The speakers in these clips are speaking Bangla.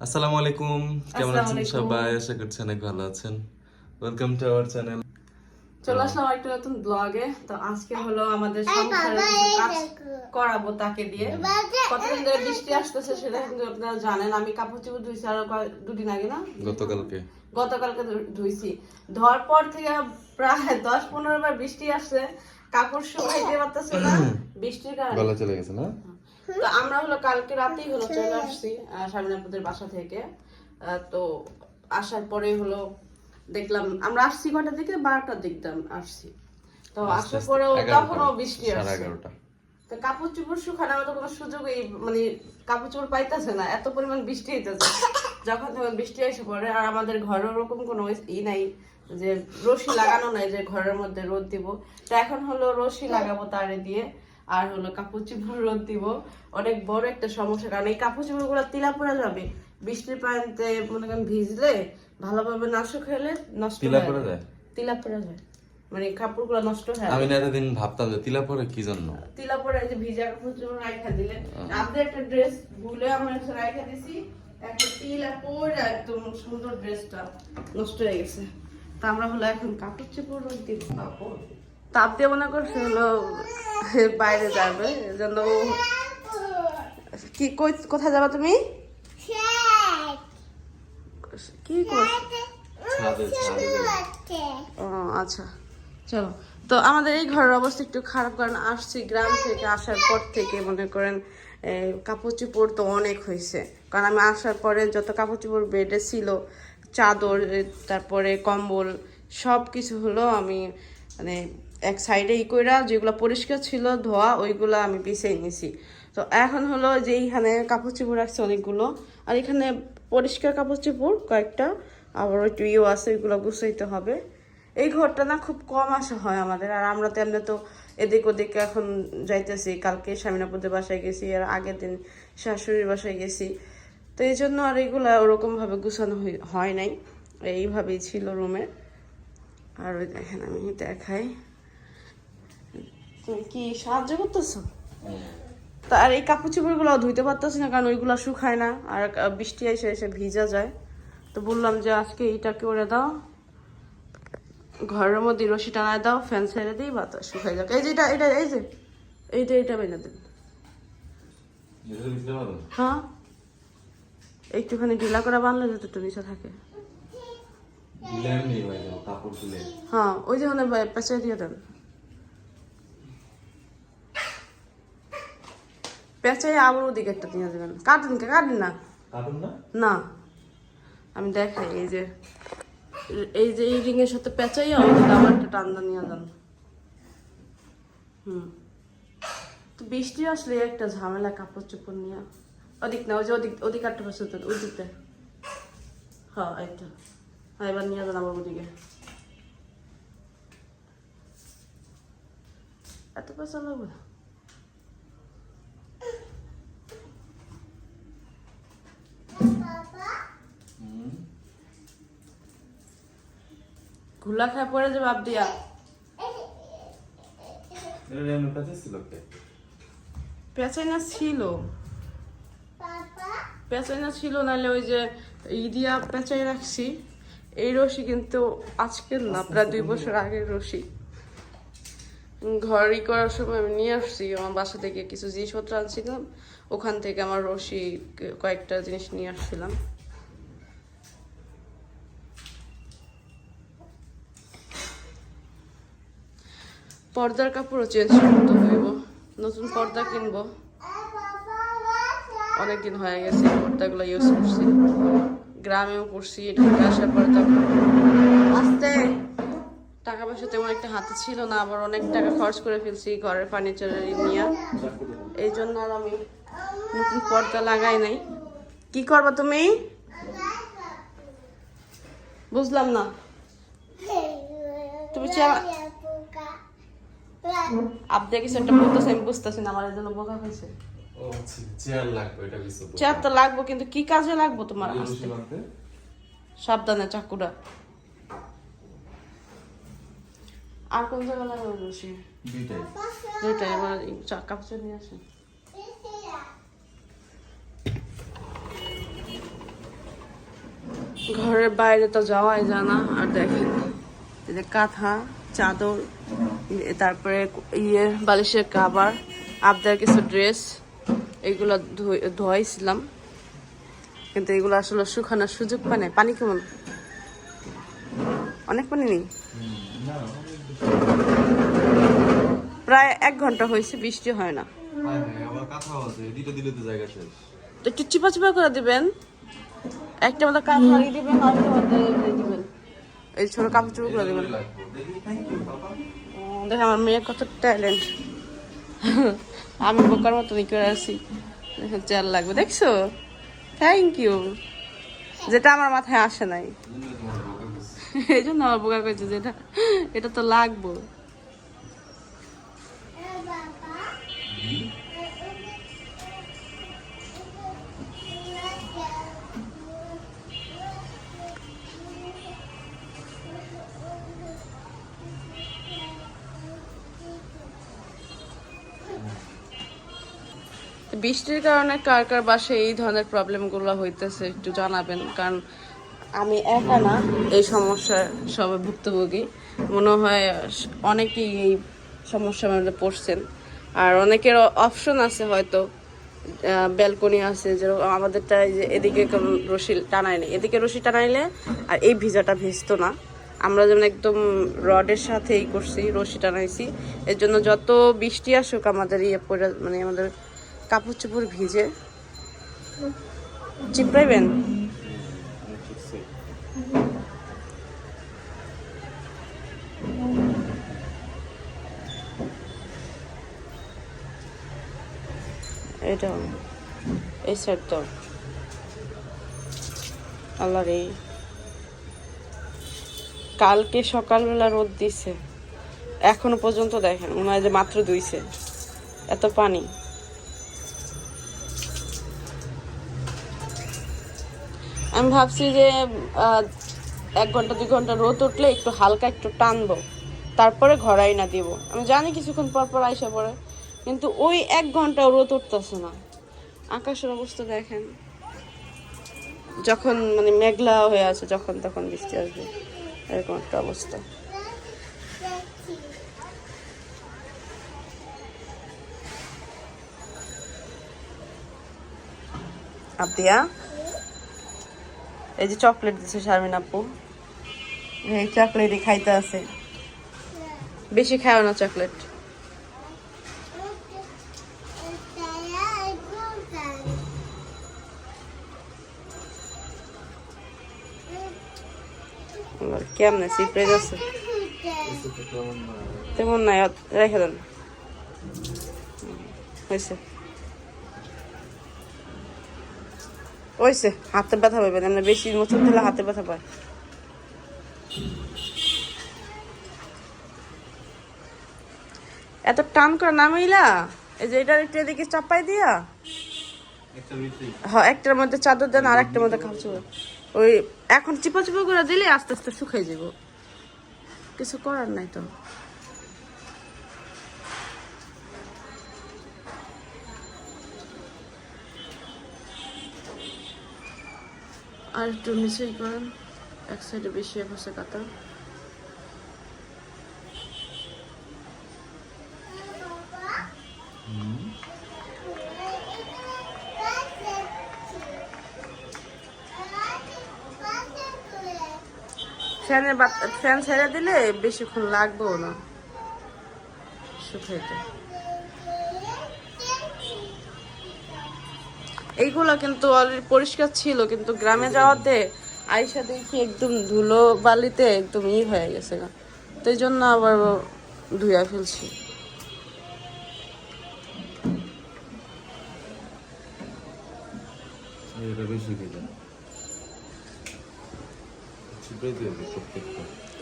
আসসালামু আলাইকুম। কেমন আছেন সবাই? আশা করছি অনেক ভালো আছেন। ওয়েলকাম টু আওয়ার চ্যানেল চলে আসলাম একটা নতুন ব্লগে তো আজকে হলো আমাদের কাজ করাবো তাকে দিয়ে। কতদিন ধরে বৃষ্টি আসতেছে সেটা কিন্তু আপনারা জানেন। আমি কাপড় চোপড় ধুইছি আরও দুদিন আগে না? গতকালকে। গতকালকে ধুইছি। ধোয়ার পর থেকে প্রায় দশ পনেরো বার বৃষ্টি আসছে। কাপড় শুকাইতে পারতেছে না। বৃষ্টির কারণে। গলা চলে গেছে না? তো আমরা হলো কালকে রাতেই হলো চলে আসছি স্বামীনাপুদের বাসা থেকে। তো আসার পরে হলো দেখলাম আমরা আসছি কটার দিকে? বারোটার দিক দিয়ে আসছি। তো আসার পরেও তখনও বৃষ্টি আসছে। তো কাপড় চোপড় শুকানোর মতো কোনো সুযোগই মানে কাপড় চোপড় পাইতেছে না এত পরিমাণ বৃষ্টি হইতেছে। যখন তখন বৃষ্টি এসে পড়ে আর আমাদের ঘরে ওরকম কোনো ই নাই যে রশি লাগানো নাই যে ঘরের মধ্যে রোদ দিব। তো এখন হলো রশি লাগাবো তারে দিয়ে। আর হলো কাপড় চোপড় রোদ দিব। অনেক বড় একটা সমস্যা কারণ এই কাপড় চোপড়গুলো তিলা পড়ে যাবে। বৃষ্টির পানিতে মনে করেন ভিজলে ভালোভাবে না শুকাইলে নষ্ট তিলা যায়। তিলা পড়ে যায়। মানে কাপড়গুলো নষ্ট হয়ে আমি না এতদিন ভাবতাম যে তিলা পরে কি জন্য? তিলা পরে যে ভিজা কাপড় চোপড় রাইখা দিলে। আমাদের একটা ড্রেস ভুলে আমরা একটা রাইখা দিছি একটা তিলা পরে একদম সুন্দর ড্রেসটা নষ্ট হয়ে গেছে। তা আমরা হলো এখন কাপড় চোপড় রোদ দিব তাপ দিয়ে মনে করছে হলো বাইরে যাবে এজন্য ও- কি কই কোথায় যাবা তুমি? কি ও আচ্ছা। চলো। তো আমাদের এই ঘরের অবস্থা একটু খারাপ কারণ আসছি গ্রাম থেকে আসার পর থেকে মনে করেন কাপড় চোপড় তো অনেক হয়েছে। কারণ আমি আসার পরে যত কাপড় চোপড় বেডে ছিল চাদর তারপরে কম্বল সব কিছু হলো আমি মানে এক সাইডে ই কইরা যেগুলো পরিষ্কার ছিল, ধোয়া, ওইগুলো আমি পিছিয়ে নিছি। তো এখন হলো যে এইখানে কাপড় চোপড় রাখছে অনেকগুলো। আর এখানে পরিষ্কার কাপড় চোপড় কয়েকটা, আবার একটু ইয়েও আছে, ওইগুলো গুছাইতে হবে। এই ঘরটা না খুব কম আসা হয় আমাদের, আর আমরা তো এমনি তো এদিক ওদিক এখন যাইতেছি। কালকে স্বামীনাপুদের বাসায় গেছি, আর আগের দিন শাশুড়ির বাসায় গেছি। তো এই জন্য আর এগুলো ওরকমভাবে গুছানো হয় নাই। এইভাবেই ছিল রুমে। আর ওই দেখেন, আমি দেখাই। তুমি কি সাহায্য করতেছো? তা আর এই কাপড় চোপড়গুলো ধুইতে পারতেছি না কারণ ওইগুলো শুকায় না আর বৃষ্টি এসে এসে ভিজা যায়। তো বললাম যে আজকে এইটা করে দাও ঘরের মধ্যে রশি টানায় দাও ফ্যান ছেড়ে দিই বাতাস শুকাই যাক। এই যে এটা এটা এই যে এইটা এইটা বেঁধে দেন। হ্যাঁ। একটুখানি ঢিলা করে বানলে যাতে একটু নিচে থাকে। হ্যাঁ ওই যে ওখানে পেঁচে দিয়ে দেন। পেঁচাই আবার ওদিকে একটা দিয়ে দেবেন। কাটেন কে? কাটেন না? কাটুন না? না। আমি দেখাই এই যে এই যে এই রিং এর সাথে ওদিকে আবার একটা টান্দা নিয়ে যান। হুম। তো বৃষ্টি আসলে একটা ঝামেলা কাপড় চোপড় নিয়ে। ওদিক না ওই যে ওদিক ওদিক একটা পাশে তো ওই দিকটা। হ্যাঁ একটা হ্যাঁ এবার নিয়ে যান আবার ওদিকে। এত পয়সা লাগবে না ঘুলা খায় পড়ে যে বাপ দিয়া। এটা ছিল কে? না ছিল। পেঁচাই না ছিল নাহলে ওই যে ই দিয়া পেঁচাই রাখছি। এই রশি কিন্তু আজকের না প্রায় দুই বছর আগের রশি। ঘর ই করার সময় আমি নিয়ে আসছি আমার বাসা থেকে কিছু জিনিসপত্র আনছিলাম। ওখান থেকে আমার রশি কয়েকটা জিনিস নিয়ে আসছিলাম। পর্দার কাপড়ও চেঞ্জ করতে হইব। নতুন পর্দা কিনবো। অনেকদিন হয়ে গেছে পর্দাগুলো ইউজ করছি। গ্রামেও করছি ঢাকা আসার পরে তো আস্তে। টাকা পয়সা তেমন একটা হাতে ছিল না, আবার অনেক টাকা খরচ করে ফেলছি ঘরের ফার্নিচারের নিয়ে। এই জন্য আর আমি নতুন পর্দা লাগাই নাই। কি করবা তুমি? বুঝলাম না। তুমি চেয়ার আপনি কিছু একটা বলতেছে আমি বুঝতেছি না আমার জন্য বোকা হয়েছে। ও চেয়ার তো লাগবো কিন্তু কি কাজে লাগবো তোমার সাবধানে চাকুটা আর কোন জায়গায় লাগাবো দুইটাই। দুইটা এবার চাকা পিছনে নিয়ে আসেন ঘরের বাইরে তো যাওয়াই যায় না আর দেখেন। যে কাঁথা চাদর তারপরে ইয়ে বালিশের কাবার আবদার কিছু ড্রেস এগুলো ধুই- ধোয়াইছিলাম। কিন্তু এগুলো আসলে শুকানোর সুযোগ পায় না পানি কেমন? অনেক পানি নেই? প্রায় এক ঘণ্টা হয়েছে বৃষ্টি হয় না। একটু চিপা চিপা করে দিবেন। একটা মতো কাপ হারিয়ে দিবেন আর একটা মতো দিবেন। এই ছোট কাপড় চুপড় করে দিবেন। দেখে আমার মেয়ে কত ট্যালেন্ট। আমি বোকার মতনই করে আছি। দেখেন চাল লাগবে দেখছ? থ্যাংক ইউ যেটা আমার মাথায় আসে নাই। এই জন্য আমার বোকা করছে যেটা এটা তো লাগবো। বৃষ্টির কারণে কার কার বাসায় এই ধরনের প্রবলেমগুলো হইতেছে একটু জানাবেন, কারণ আমি একা না, এই সমস্যার সবাই ভুক্তভোগী। মনে হয় অনেকেই এই সমস্যার মধ্যে পড়ছেন। আর অনেকের অপশন আছে হয়তো ব্যালকনি আছে, যেরকম আমাদেরটা যে এদিকে রশি টানাই নেই এদিকে রশি টানাইলে আর এই ভিজাটা ভিজতো না। আমরা যেমন একদম রডের সাথেই করছি, রশি টানাইছি। এর জন্য যত বৃষ্টি আসুক আমাদের ইয়ে মানে আমাদের কাপড় চোপড় ভিজে চিপড়াইবেন এটা, এই সাইড তো আল্লাহ রে কালকে সকালবেলা রোদ দিছে। এখনও পর্যন্ত দেখেন, মনে যে মাত্র ধুইছে। এত পানি। আমি ভাবছি যে এক ঘণ্টা, দুই ঘণ্টা রোদ উঠলে একটু হালকা একটু টানবো। তারপরে ঘরাই না দিব। আমি জানি কিছুক্ষণ পর পর আইসা পড়ে, কিন্তু ওই এক ঘণ্টা রোদ উঠতেছে না। আকাশের অবস্থা দেখেন। যখন মানে মেঘলা হয়ে আছে, যখন তখন বৃষ্টি আসবে, এরকম একটা অবস্থা। আপিয়া এই যে চকলেট দিচ্ছে শারমিন আপু। এই চকলেটই খাইতে আছে। বেশি খাও না চকলেট। কেমনে সিপ্রে যাচ্ছে তেমন নাই রেখে দেন। হয়েছে হয়েছে হাতে ব্যথা পাবেন এমনি বেশি মোচন দিলে হাতে ব্যথা পায়। এত টান করে নামাইলা এই যে এটার একটু এদিকে চাপাই দিয়া। হ্যাঁ একটার মধ্যে চাদর দেন আর একটার মধ্যে কাপড় ওই এখন চিপা চিপা করে দিলে আস্তে আস্তে শুকাই যাব কিছু করার নাই তো। আর একটু নিচেই করেন। এক সাইডে বেশি বসে কাতা ফ্যানের ফ্যান ছেড়ে দিলে বেশিক্ষণ লাগবেও না। শুকাইতে। এইগুলো কিন্তু অলরেডি পরিষ্কার ছিল কিন্তু গ্রামে যাওয়াতে আইসা দেখি একদম ধুলো বালিতে একদম ই হয়ে গেছে গা। তো এই জন্য আবার ধুয়া ফেলছি।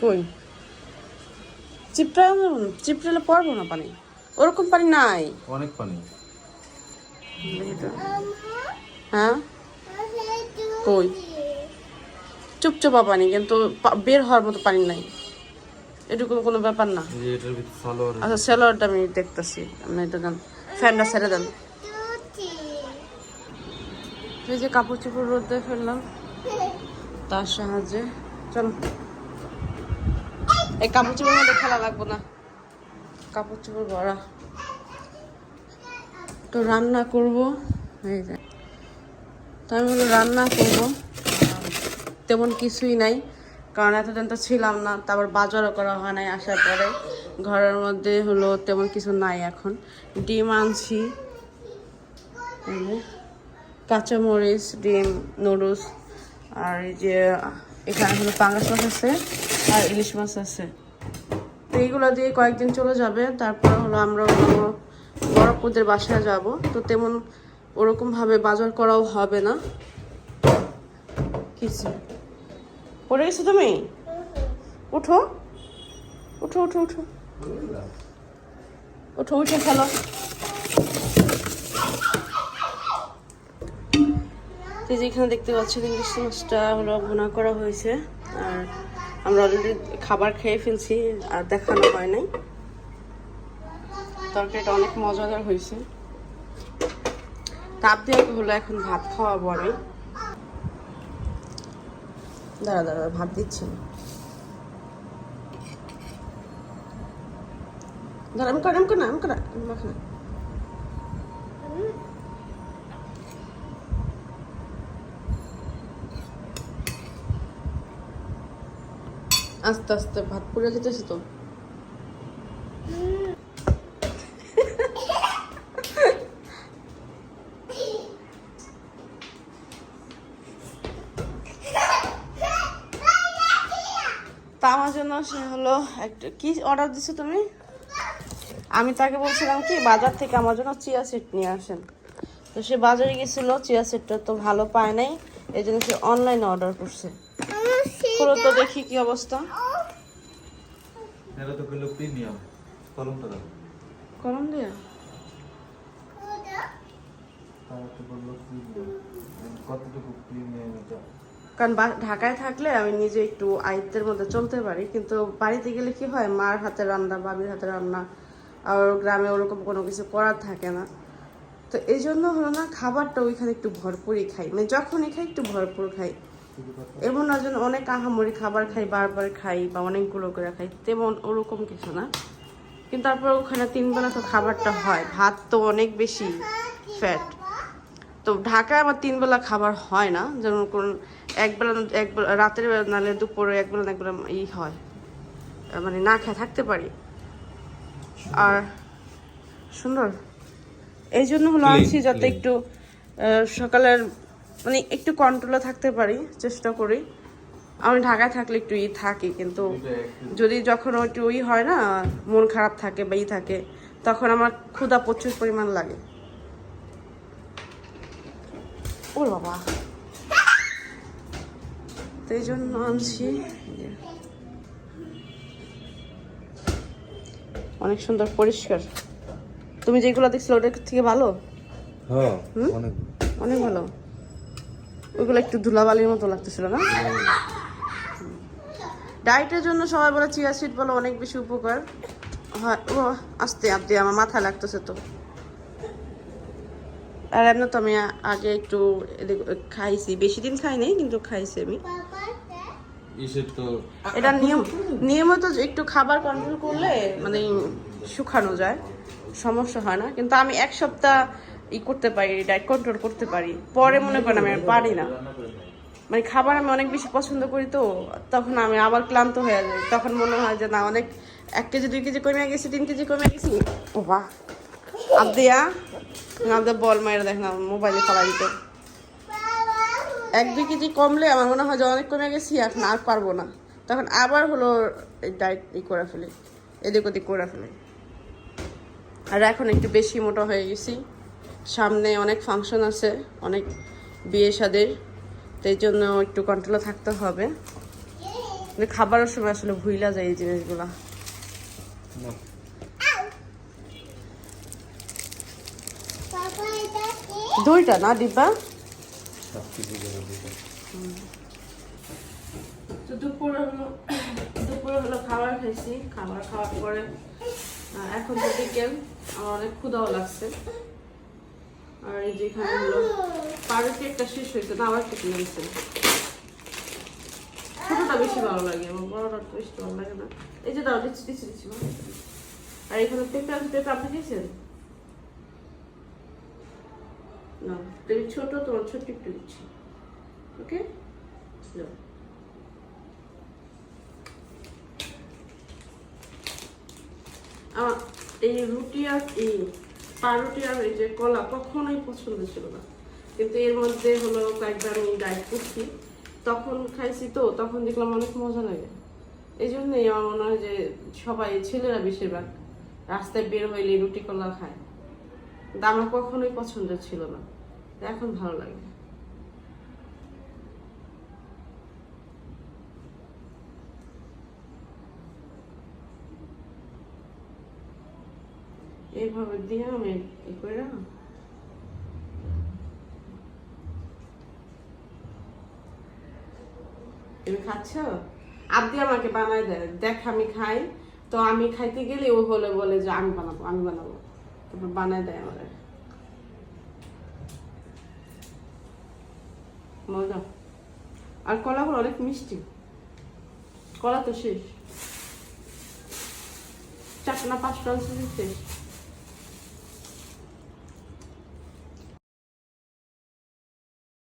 কই? চিপড়া চিপড়ালে পড়ব না পানি? ওরকম পানি নাই। অনেক পানি। হ্যাঁ? কই? চুপচাপা পানি কিন্তু বের হওয়ার মতো পানি নাই। এটুকু কোনো ব্যাপার না। আচ্ছা স্যালোয়ারটা আমি দেখতেছি। আপনি এটা দেন। ফ্যানটা ছেড়ে দেন। এই যে কাপড় চোপড় রোদে ফেললাম। তার সাহায্যে। চলো। এই কাপড় চোপড় মধ্যে খেলা লাগবো না। কাপড় চোপড় ভরা তো রান্না করব। এই যে। তো আমি হলো রান্না করব। তেমন কিছুই নাই, কারণ এতদিন তো ছিলাম না, তারপর বাজারও করা হয় নাই আসার পরে। ঘরের মধ্যে হলো তেমন কিছু নাই এখন। ডিম আনছি, কাঁচামরিচ, ডিম, নুডলস, আর এই যে এখানে হলো পাঙ্গাস মাছ আছে আর ইলিশ মাছ আছে। তো এইগুলো দিয়ে কয়েকদিন চলে যাবে, তারপর হলো আমরা হলো বরফপুদের বাসায় যাব। তো তেমন ওরকমভাবে বাজার করাও হবে না। কিছু পড়ে গেছো তুমি? উঠো। উঠো উঠো উঠো। উঠো উঠে খেলো। যে এখানে দেখতে পাচ্ছেন ইলিশ মাছটা হলো ভুনা করা হয়েছে। আর আমরা অলরেডি খাবার খেয়ে ফেলছি আর দেখানো হয় নাই। তরকারিটা অনেক মজাদার হয়েছে। দিয়ে হলো এখন ভাত খাওয়াবো আমি দাঁড়া দাঁড়া ভাত দিচ্ছি। দাঁড়া আস্তে আস্তে, ভাত পুড়ে যেতেছে তা আমার জন্য সে হলো একটা কি অর্ডার দিছো তুমি? আমি তাকে বলছিলাম কি বাজার থেকে আমার জন্য চিয়া সিড নিয়ে আসেন। তো সে বাজারে গেছিল চিয়া সিডটা তো ভালো পায় নাই এই জন্য সে অনলাইনে অর্ডার করছে। খোলো তো দেখি কি অবস্থা। এটা তো প্রিমিয়াম কলমটা দাও। কলম দিয়া? তারা তো বলল প্রিমিয়াম কতটুকু প্রিমিয়াম এটা? কারণ ঢাকায় থাকলে আমি নিজে একটু আয়ত্তের মধ্যে চলতে পারি, কিন্তু বাড়িতে গেলে কি হয়, মার হাতে রান্না, বাবির হাতে রান্না, আর গ্রামে ওরকম কোনো কিছু করার থাকে না। তো এই জন্য হলো না, খাবারটা ওইখানে একটু ভরপুরই খাই। মানে যখনই খাই, একটু ভরপুর খাই। এমন না যেন অনেক আহামরি খাবার খাই, বারবার খাই বা অনেকগুলো করে খাই, তেমন ওরকম কিছু না। কিন্তু তারপর ওখানে তিনবেলা তো খাবারটা হয়, ভাত তো অনেক বেশি ফ্যাট তো ঢাকায় আমার তিন বেলা খাবার হয় না। যেমন কোন একবেলা একবেলা রাতের বেলা নাহলে দুপুরে একবেলা না একবেলা ই হয়। মানে না খেয়ে থাকতে পারি। আর সুন্দর। এই জন্য হলো আনছি যাতে একটু সকালের মানে একটু কন্ট্রোলে থাকতে পারি চেষ্টা করি। আমি ঢাকায় থাকলে একটু ই থাকি কিন্তু যদি যখন একটু ই হয় না মন খারাপ থাকে বা ই থাকে তখন আমার ক্ষুধা প্রচুর পরিমাণ লাগে। ও বাবা। তো এই জন্য আনছি। অনেক সুন্দর পরিষ্কার। তুমি যেগুলো দেখছিলে ওটার থেকে ভালো? হ্যাঁ হুম? অনেক। অনেক ভালো। ওইগুলো একটু ধুলাবালির মতো লাগতেছিল না? ডায়েটের জন্য সবাই বলে চিয়া সিড বলে অনেক বেশি উপকার। হয় ও আস্তে আস্তে আমার মাথা লাগতেছে তো। আর এমনি তো আমি আগে একটু খাইছি। বেশি দিন খাই নাই কিন্তু খাইছি আমি। এটা নিয়ম নিয়মিত একটু খাবার কন্ট্রোল করলে মানে শুকানো যায়। সমস্যা হয় না। কিন্তু আমি এক সপ্তাহ ই করতে পারি ডায়েট কন্ট্রোল করতে পারি। পরে মনে করেন আমি পারি না। মানে খাবার আমি অনেক বেশি পছন্দ করি তো তখন আমি আবার ক্লান্ত হয়ে যাই। তখন মনে হয় যে না অনেক এক কেজি দুই কেজি কমে গেছি তিন কেজি কমে গেছি। ও বাহ! আবদিয়া আবদা বল মায়ের দেখ না, মোবাইলে ফেলা দিত। এক দুই কেজি কমলে আমার মনে হয় যে অনেক কমে গেছি আর পারব না। তখন আবার হলো ডায়েট ই করে ফেলি, এদিক ওদিক করে ফেলি। আর এখন একটু বেশি মোটা হয়ে গেছি। সামনে অনেক ফাংশন আছে, অনেক বিয়ে সাদের তাই জন্য একটু কন্ট্রোলে থাকতে হবে। খাবারের সময় আসলে ভুইলা যায় এই জিনিসগুলা না দুইটা না ডিব্বা? তো দুপুরে খাবার খাইছি। খাবার খাওয়ার পরে এখন ক্ষুদাও লাগছে। আর এই যেখানে শেষ হয়েছে না বেশি ভালো লাগে আমার বড়টা বেশি ভালো লাগে না। এই আর এখানে পেঁপে পেঁপে আপনি খেয়েছেন? না তুমি ছোট, তোমার ছোট্ট একটু দিচ্ছি। ওকে আমার এই রুটি আর এই পাউরুটি আর এই যে কলা কখনোই পছন্দ ছিল না। কিন্তু এর মধ্যে হলো কয়েকবার আমি ডায়েট করছি। তখন খাইছি তো, তখন দেখলাম অনেক মজা লাগে। এই জন্যই আমার মনে হয় যে সবাই ছেলেরা বেশিরভাগ রাস্তায় বের হইলে রুটি কলা খায়। আমার কখনোই পছন্দ ছিল না। এখন ভালো লাগে। এইভাবে দিয়ে আমি ই করে তুমি খাচ্ছ? আব্দি আমাকে বানাই দেয়। দেখ, আমি খাই। তো আমি খাইতে গেলে ও হলে বলে যে, আমি বানাবো আমি বানাবো। তারপর বানাই দেয় আমার। মজা। আর কলাগুলো অনেক মিষ্টি। কলা তো শেষ। চারটা না পাঁচটা শেষ।